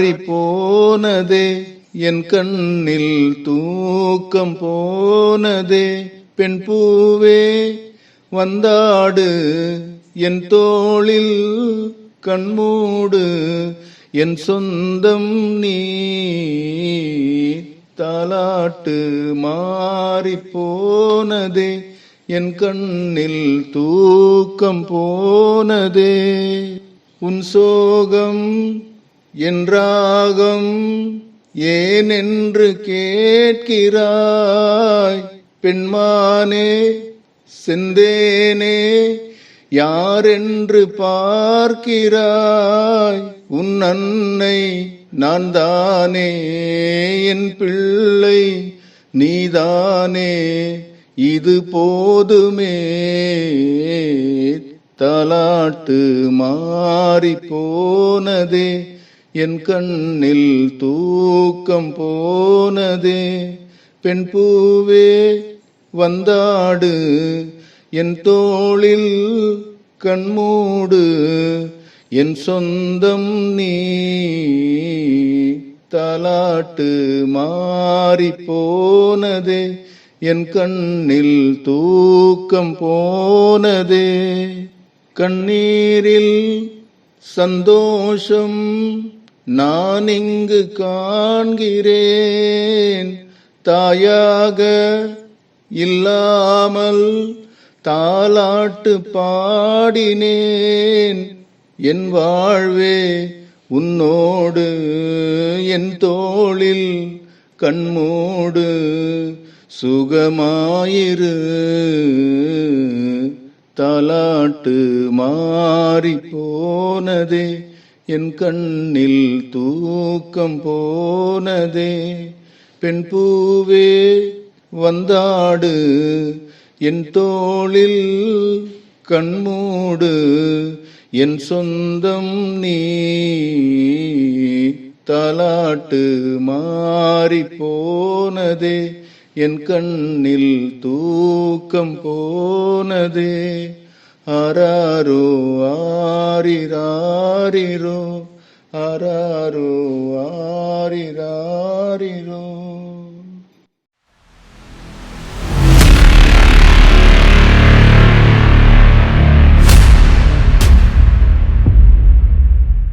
மாறி என் கண்ணில் தூக்கம் போனதே பெண் பூவே வந்தாடு என் தோளில் கண்மூடு என் சொந்தம் நீ தாலாட்டு மாறி போனதே என் கண்ணில் தூக்கம் போனதே உன் சோகம் என்றாகும் ஏனென்று கேட்கிறாய்? பெண்மானே செந்தேனே யாரென்று பார்க்கிறாய்? உன் அன்னை நான் தானே என் பிள்ளை நீதானே இது போதுமே. தலாட்டு மாறி போனதே என் கண்ணில் தூக்கம் போனதே பெண் பூவே வந்தாடு. என் தோளில் கண்மூடு என் சொந்தம் நீ தலாட்டு மாறி போனதே என் கண்ணில் தூக்கம் போனதே. கண்ணீரில் சந்தோஷம் நான் இங்கு காண்கிறேன். தாயாக இல்லாமல் தாலாட்டு பாடினேன். என் வாழ்வே உன்னோடு என் தோளில் கண்மூடு சுகமாயிரு. தாலாட்டு மாறி போனதே என் கண்ணில் தூக்கம் போனதே. பெண் பூவே வந்தாடு என் தோளில் கண்மூடு என் சொந்தம் நீ. தலாட்டு மாறி போனதே என் கண்ணில் தூக்கம் போனதே. ஆராரோ ஆரிராரிரோ ஆராரோ ஆரிராரிரோ